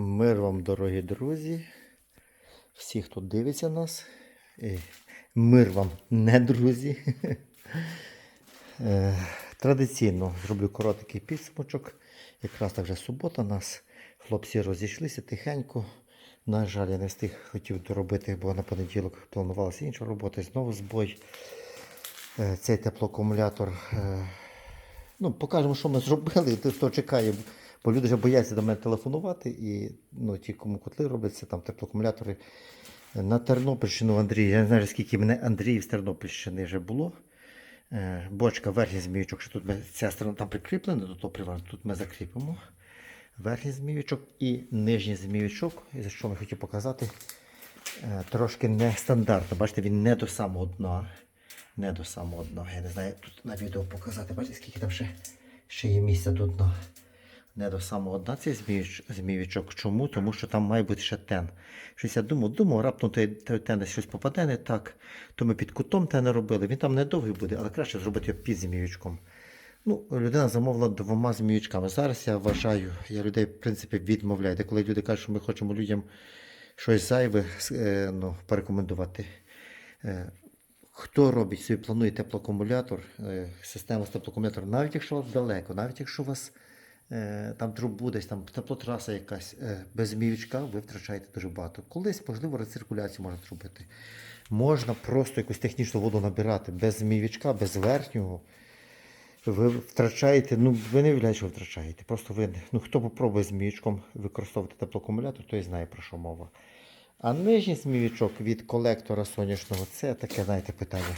Мир вам, дорогі друзі. Всі, хто дивиться нас. Мир вам, не друзі. Е, Традиційно зроблю короткий підсумочок. Якраз так вже субота нас. Хлопці розійшлися тихенько. На жаль, я не встиг хотів доробити, бо на понеділок планувалася інша робота. Знову збой. Е, Цей теплоакумулятор. е, Ну, покажемо, що ми зробили, хто- чекає. Бо люди вже бояться до мене телефонувати, і ну, ті, кому котли робляться, там теплоакумулятори. На Тернопільщину Андрій, я не знаю, скільки мене Андріїв з Тернопільщини вже було. Е, Бочка, верхній змійочок, що тут ми, ця сторона там прикріплена до того тут ми закріпимо. Верхній змійочок і нижній змійочок. І за що ми хотів показати, е, трошки нестандартно. Бачите, він не до самого дна. Не до самого дна. Я не знаю, тут на відео показати. Бачите, скільки там ще, ще є місця до дна. Не до самого дна цей зміюч- змійочок. Чому? Тому що там має бути ще тен. Щось я думав, думав, раптом той, той тен щось попаде не так. То ми під кутом тен робили. Він там недовгий буде, але краще зробити його під зміючком. Ну, людина замовила двома зміючками. Зараз я вважаю, я людей, в принципі, відмовляю. Де коли люди кажуть, що ми хочемо людям щось зайве е, ну, порекомендувати. Е, Хто робить собі планує теплоакумулятор, е, систему з теплоакумулятором, навіть якщо у вас далеко, навіть якщо у вас там трубу десь, там теплотраса якась, е, без зміючка ви втрачаєте дуже багато. Колись, можливо, рециркуляцію можна зробити. Можна просто якусь технічну воду набирати без зміючка, без верхнього. Ви втрачаєте, ну ви не уявляєте, що ви втрачаєте. Просто ви, ну хто попробує зміючком використовувати теплоакумулятор, той знає про що мова. А нижній зміючок від колектора сонячного це таке, знаєте, питання.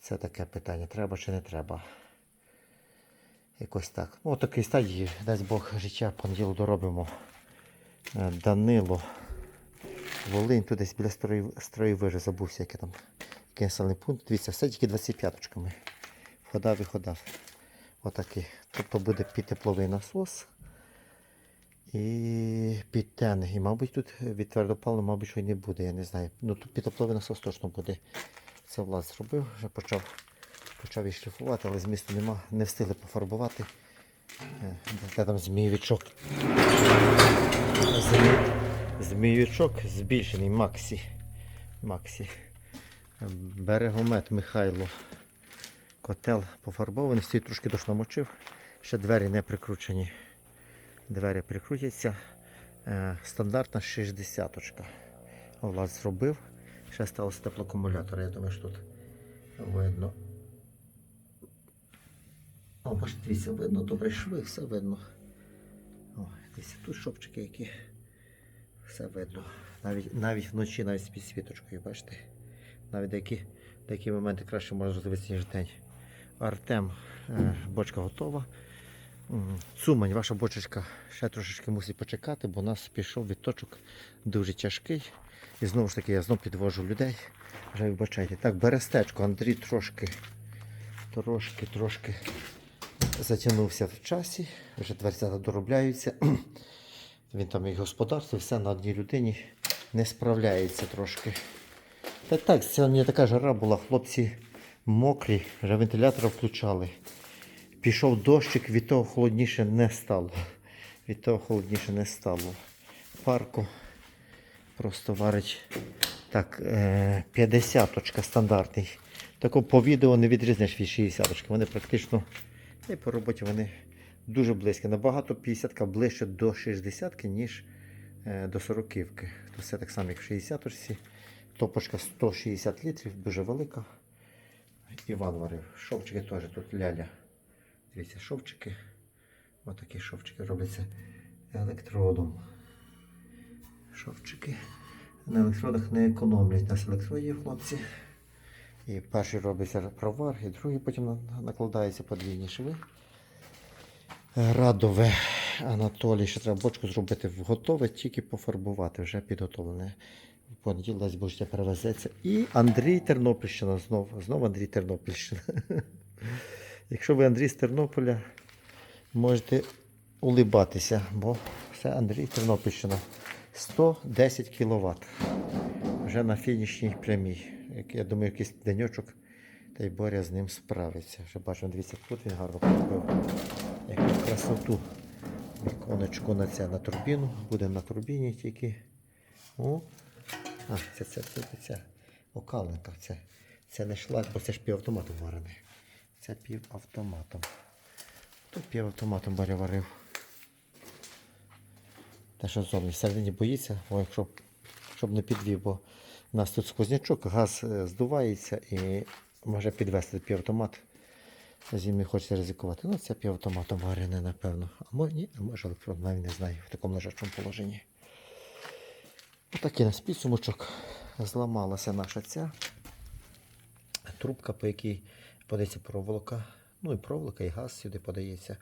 Це таке питання, треба чи не треба. Якось так. Ну, такий стадії, дасть Бог життя, понеділок доробимо. Е, Данило. Волинь, тут десь біля строї, строї забувся, який там який населений пункт. Дивіться, все тільки 25-очками. Входав і ходав. Отакий. Тобто буде під тепловий насос. І під тен. І, мабуть, тут від твердопалу, мабуть, що й не буде, я не знаю. Ну тут під тепловий насос точно буде. Це Влад зробив, вже почав, почав і шліфувати, але змісту нема, не встигли пофарбувати. Е, Де там змійовичок. Змій... Змійовичок збільшений Максі. Максі. Берегомет Михайло. Котел пофарбований, стоїть трошки дощ намочив. Ще двері не прикручені. Двері прикрутяться. Е, стандартна 60 -очка. Влад зробив. Ще сталося теплоакумулятор. Я думаю, що тут видно. О, бачите, дивіться, видно, добре шви, все видно. О, дивіться, тут шовчики які. Все видно. Навіть, навіть вночі, навіть з підсвіточкою, бачите? Навіть деякі, деякі моменти краще можна роздивитися, ніж день. Артем, е, бочка готова. Цумань, ваша бочечка ще трошечки мусить почекати, бо у нас пішов відточок дуже тяжкий. І знову ж таки я знов підвожу людей. Вже вибачайте. Так, берестечко, Андрій трошки, трошки, трошки затягнувся в часі. Вже дверцята доробляються. Він там і господарство, все на одній людині не справляється трошки. Та так, сьогодні така жара була, хлопці мокрі, вже вентилятор включали. Пішов дощик, від того холодніше не стало. Від того холодніше не стало. Парку просто варить так, е, 50-очка стандартний. Тако по відео не відрізнеш від 60-очки. Вони практично і по роботі вони дуже близькі. Набагато 50-ка ближче до 60-ки, ніж е, до 40-ки. То все так само, як в 60-очці. Топочка 160 літрів, дуже велика. Іван варив. Шовчики теж тут ляля. Дивіться, шовчики. Отакі шовчики робляться електродом. Шовчики. На електродах не економлять. Нас електродів хлопці. І перший робиться провар, і другий потім накладається подвійні шви. Радове Анатолій, ще треба бочку зробити готове, тільки пофарбувати, вже підготовлене. В понеділок дасть Боже, перевезеться. І Андрій Тернопільщина знов. Знов Андрій Тернопільщина. Якщо ви Андрій з Тернополя, можете улибатися, бо це Андрій Тернопільщина. 110 кВт. Вже на фінішній прямій. Я думаю, якийсь денечок, та й Боря з ним справиться. Вже бачимо, дивіться, тут він гарно поробив. Яку красоту Віконечко на це на турбіну. Буде на турбіні тільки. О. А, це, це, це, це, це. Окаленка. Це, це не шлак, бо це ж півавтоматом варений. Це півавтоматом. Тут півавтоматом Баря варив. Те, що зовні всередині боїться, о, якщо, щоб не підвів, бо у нас тут сквознячок, газ е, здувається і може підвести півавтомат. З ним не хочеться ризикувати. Ну, це півавтоматом варене, напевно. А може ні, а може електрон, навіть не знаю, в такому лежачому положенні. Отакий нас підсумочок. Зламалася наша ця трубка, по якій подається проволока. Ну і проволока, і газ сюди подається.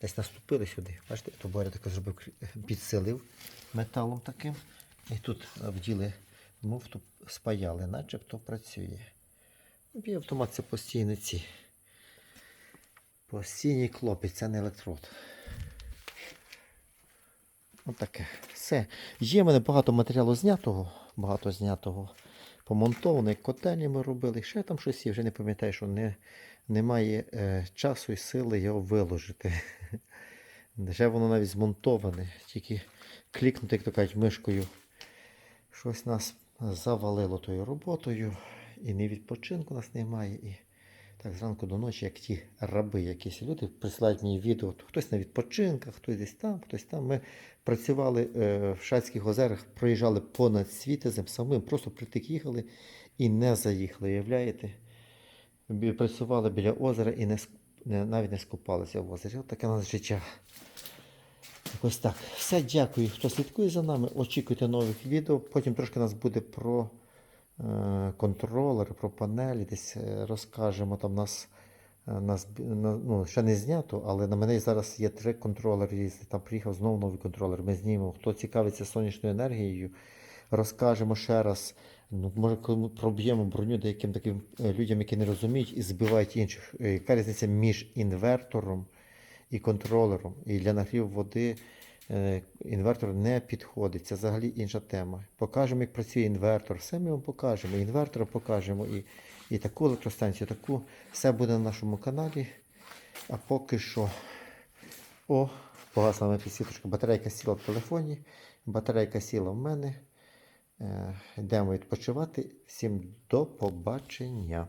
Десь наступили сюди. Бачите, то Боря таке зробив, підсилив металом таким. І тут вділи муфту, спаяли, начебто працює. Ну, Півавтомат це постійні ці. Постійні клопи, це не електрод. Отаке. Все. Є в мене багато матеріалу знятого, багато знятого. Помонтовано, котельні ми робили. Ще там щось є, вже не пам'ятаю, що не, немає е, часу і сили його виложити. Вже воно навіть змонтоване, тільки клікнути, як то кажуть, мишкою. Щось нас завалило тою роботою, і не відпочинку нас немає. І так зранку до ночі, як ті раби, якісь люди присилають мені відео, то хтось на відпочинках, хтось десь там, хтось там. Ми працювали е, в Шацьких озерах, проїжджали понад світезем самим, просто притик їхали і не заїхали, уявляєте? Працювали біля озера і не, не, навіть не скупалися в озері. Таке нас життя. Ось так. Все, дякую, хто слідкує за нами. Очікуйте нових відео. Потім трошки нас буде про е, контролери, про панелі. Десь е, розкажемо. Там нас, е, нас на- ну, ще не знято, але на мене зараз є три контролери різні. Там приїхав знову новий контролер. Ми знімемо. Хто цікавиться сонячною енергією, розкажемо ще раз. Ну, може, проб'ємо броню деяким таким е, людям, які не розуміють і збивають інших. Яка різниця між інвертором і контролером. І для нагріву води е, інвертор не підходить. Це взагалі інша тема. Покажемо, як працює інвертор. Все ми вам покажемо. Інвертор покажемо і, і таку електростанцію, таку. Все буде на нашому каналі. А поки що. О, погасла на підсвіточка. Батарейка сіла в телефоні, батарейка сіла в мене. Е, Йдемо відпочивати. Всім до побачення.